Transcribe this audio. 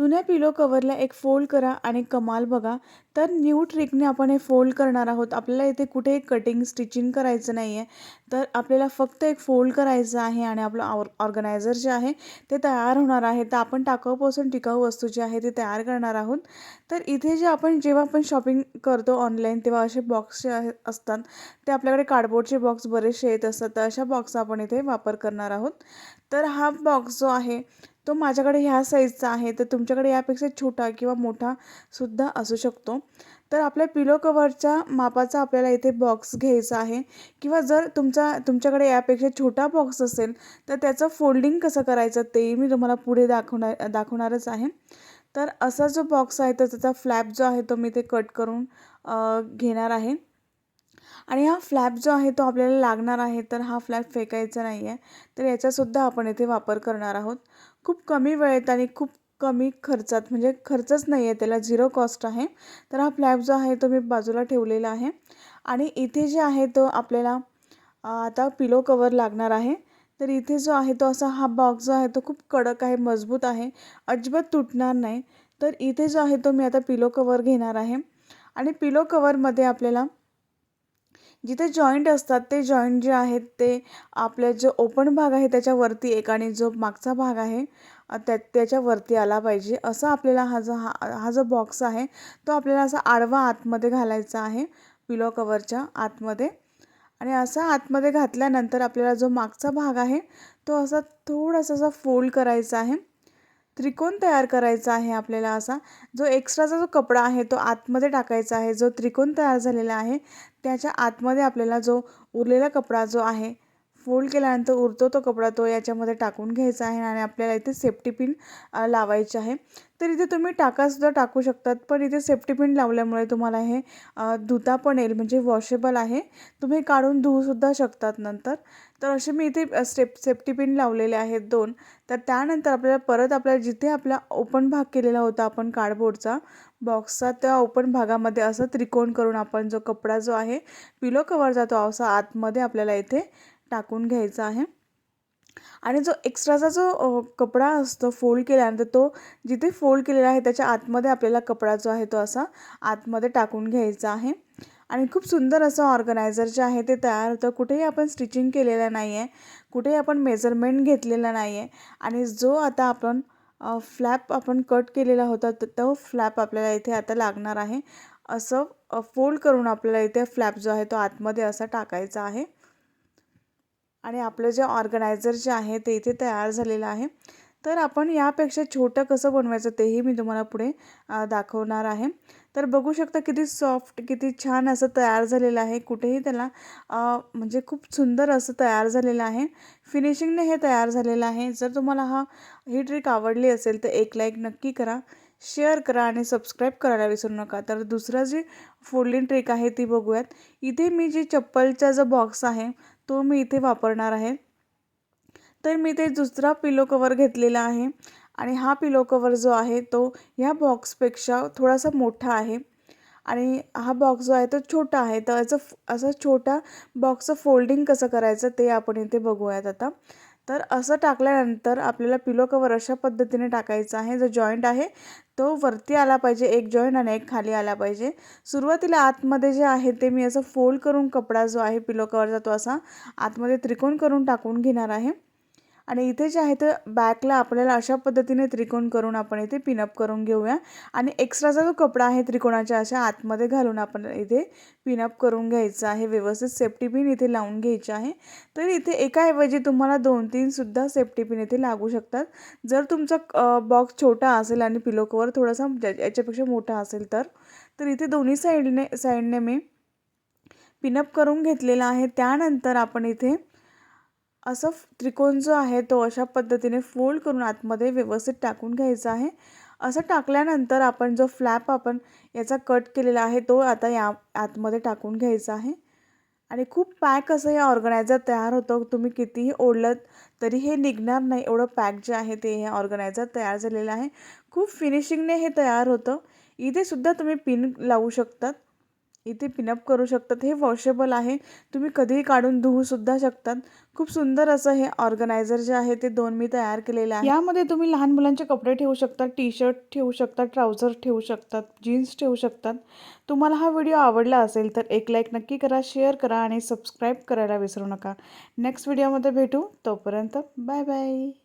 जुन्या पिलो कवरला एक फोल्ड करा आणि कमाल बघा. तर न्यू ट्रिकने आपण हे फोल्ड करणार आहोत. आपल्याला इथे कुठे कटिंग स्टिचिंग करायचं नाही आहे तर आपल्याला फक्त एक फोल्ड करायचं आहे आणि आपलं ऑर ऑर्गनायझर जे आहे ते तयार होणार आहे. तर आपण टाकाऊपासून टिकाऊ वस्तू जी आहे ती तयार करणार आहोत. तर इथे जे आपण जेव्हा आपण शॉपिंग करतो ऑनलाईन तेव्हा असे बॉक्स जे आहे असतात. ते आपल्याकडे कार्डबोर्डचे बॉक्स बरेचसे येत असतात. तर अशा बॉक्सचा आपण इथे वापर करणार आहोत. तर हा बॉक्स जो आहे तो माझ्याकडे ह्या साईजचा आहे तर तुमच्याकडे यापेक्षा छोटा किंवा मोठा सुद्धा असू शकतो. तर आपल्या पिलो कवरच्या मापाचा आपल्याला इथे बॉक्स घ्यायचा आहे. किंवा जर तुमचा तुमच्याकडे यापेक्षा छोटा बॉक्स असेल तर त्याचं फोल्डिंग कसं करायचं तेही मी तुम्हाला पुढे दाखवणार दाखवणारच आहे. तर असा जो बॉक्स आहे तर त्याचा फ्लॅप जो आहे तो मी ते कट करून घेणार आहे. आणि हा फ्लॅप जो आहे तो आपल्याला लागणार आहे तर हा फ्लॅप फेकायचा नाही आहे तर याचासुद्धा आपण इथे वापर करणार आहोत. खूप कमी वेळेत आणि खूप कमी खर्चात म्हणजे खर्चच नाही आहे त्याला झिरो कॉस्ट आहे. तर हा फ्लॅप जो आहे तो मी बाजूला ठेवलेला आहे. आणि इथे जे आहे तो आपल्याला आता पिलो कवर लागणार आहे. तर इथे जो आहे तो असा हा बॉक्स जो आहे तो खूप कडक आहे मजबूत आहे अजिबात तुटणार नाही. तर इथे जो आहे तो मी आता पिलो कवर घेणार आहे. आणि पिलो कवरमध्ये आपल्याला जिथे जॉईंट असतात ते जॉईंट जे आहेत ते आपल्या जो ओपन भाग आहे त्याच्यावरती एक आणि जो मागचा भाग आहे त्या त्याच्यावरती आला पाहिजे. असं आपल्याला हा जो हा हा जो बॉक्स आहे तो आपल्याला असा आडवा आतमध्ये घालायचा आहे पिलो कवरच्या आतमध्ये. आणि असा आतमध्ये घातल्यानंतर आपल्याला जो मागचा भाग आहे तो असा थोडासा असा फोल्ड करायचा आहे. त्रिकोण तयार करायचा आहे आपल्याला असा. जो एक्स्ट्राचा जो कपडा आहे तो आतमध्ये टाकायचा आहे. जो त्रिकोण तयार झालेला आहे त्याच्या आतमध्ये आपल्याला जो उरलेला कपडा जो आहे फोल्ड केल्यानंतर उरतो तो कपडा तो याच्यामध्ये टाकून घ्यायचा आहे आणि आपल्याला इथे सेफ्टी पिन लावायची आहे. तर इथे तुम्ही टाकासुद्धा टाकू शकतात पण इथे सेफ्टी पिन लावल्यामुळे तुम्हाला हे धुता पण येईल म्हणजे वॉशेबल आहे. तुम्ही काढून धुवूसुद्धा शकतात नंतर. तर असे मी इथे स्टेप सेफ्टी पिन लावलेले आहेत दोन. तर त्यानंतर आपल्याला परत आपल्याला जिथे आपला ओपन भाग केलेला होता आपण कार्डबोर्डचा बॉक्सचा त्या ओपन भागामध्ये असं त्रिकोण करून आपण जो कपडा जो आहे पिलो कवर जातो असा आतमध्ये आपल्याला इथे टाकून घ्यायचा आहे. आणि जो एक्स्ट्राचा जो कपडा असतो फोल्ड केल्यानंतर तो जिथे फोल्ड केलेला आहे त्याच्या आतमध्ये आपल्याला कपडा जो आहे तो असा आतमध्ये टाकून घ्यायचा आहे. आणि खूप सुंदर असं ऑर्गनायझर जे आहे ते तयार होतं. कुठेही आपण स्टिचिंग केलेलं नाही आहे. कुठेही आपण मेजरमेंट घेतलेलं नाही आहे. आणि जो आता आपण फ्लॅप आपण कट केलेला होता तो फ्लॅप आपल्याला इथे आता लागणार आहे. असं फोल्ड करून आपल्याला इथे फ्लॅप जो आहे तो आतमध्ये असा टाकायचा आहे. आणि आपलं जे ऑर्गनायझर जे आहे ते इथे तयार झालेलं आहे. तर आपण यापेक्षा छोटं कसं बनवायचं तेही मी तुम्हाला पुढे दाखवणार आहे. तर बघू शकता किती सॉफ्ट किती छान असं तयार झालेलं आहे. कुठेही त्याला म्हणजे खूप सुंदर असं तयार झालेलं आहे. फिनिशिंगने हे तयार झालेलं आहे. जर तुम्हाला हा ही ट्रिक आवडली असेल तर एक लाईक नक्की करा शेअर करा आणि सबस्क्राईब करायला विसरू नका. तर दुसरं जे फोल्डिंग ट्रिक आहे ती बघूयात. इथे मी जी चप्पलचा जो बॉक्स आहे तो मी इथे वापरणार आहे. तर मी ते दुसरा पिलो कवर घेतलेला आहे आणि हा पिलो कवर जो आहे तो ह्या बॉक्सपेक्षा थोडासा मोठा आहे. आणि हा बॉक्स जो आहे तो छोटा आहे. तर याचं असं छोटा बॉक्सचं फोल्डिंग कसं करायचं ते आपण इथे बघूयात आता. तर असं टाकल्यानंतर आपल्याला पिलो कवर अशा पद्धतीने टाकायचं आहे. जो जॉईंट आहे तो वरती आला पाहिजे एक जॉईंट आणि एक खाली आला पाहिजे. सुरुवातीला आतमध्ये जे आहे ते मी असं फोल्ड करून कपडा जो आहे पिलो कवरचा तो असा आतमध्ये त्रिकोण करून टाकून घेणार आहे. आणि इथे जे आहे ते बॅकला आपल्याला अशा पद्धतीने त्रिकोण करून आपण इथे पिनअप करून घेऊया. आणि एक्स्ट्राचा जो कपडा आहे त्रिकोणाच्या अशा आतमध्ये घालून आपण इथे पिनअप करून घ्यायचा आहे. व्यवस्थित सेफ्टी पिन इथे लावून घ्यायची आहे. तर इथे एकाऐवजी तुम्हाला दोन तीनसुद्धा सेफ्टी पिन इथे लागू शकतात. जर तुमचा बॉक्स छोटा असेल आणि पिलो कवर थोडासा याच्यापेक्षा मोठा असेल तर तर इथे दोन्ही साईडने साईडने मी पिनअप करून घेतलेला आहे. त्यानंतर आपण इथे असं त्रिकोण जो आहे तो अशा पद्धतीने फोल्ड करून आतमध्ये व्यवस्थित टाकून घ्यायचा आहे. असं टाकल्यानंतर आपण जो फ्लॅप आपण याचा कट केलेला आहे तो आता या आतमध्ये टाकून घ्यायचा आहे. आणि खूप पॅक असं हे ऑर्गनायझर तयार होतं. तुम्ही कितीही ओढलं तरी हे निघणार नाही. एवढं पॅक जे आहे ते हे ऑर्गनायझर तयार झालेलं आहे. खूप फिनिशिंगने हे तयार होतं. इथे सुद्धा तुम्ही पिन लावू शकतात. इथे पिनअप करू शकतात. हे वॉशेबल आहे. तुम्ही कधीही काढून धुवूसुद्धा शकतात. खूप सुंदर असं हे ऑर्गनायझर जे आहे ते दोन मी तयार केलेले आहे. यामध्ये तुम्ही लहान मुलांचे कपडे ठेवू शकता टी शर्ट ठेवू शकता ट्राउझर ठेवू शकतात जीन्स ठेवू शकतात. तुम्हाला हा व्हिडिओ आवडला असेल तर एक लाईक नक्की करा शेअर करा आणि सबस्क्राईब करायला विसरू नका. नेक्स्ट व्हिडिओमध्ये भेटू. तोपर्यंत बाय बाय.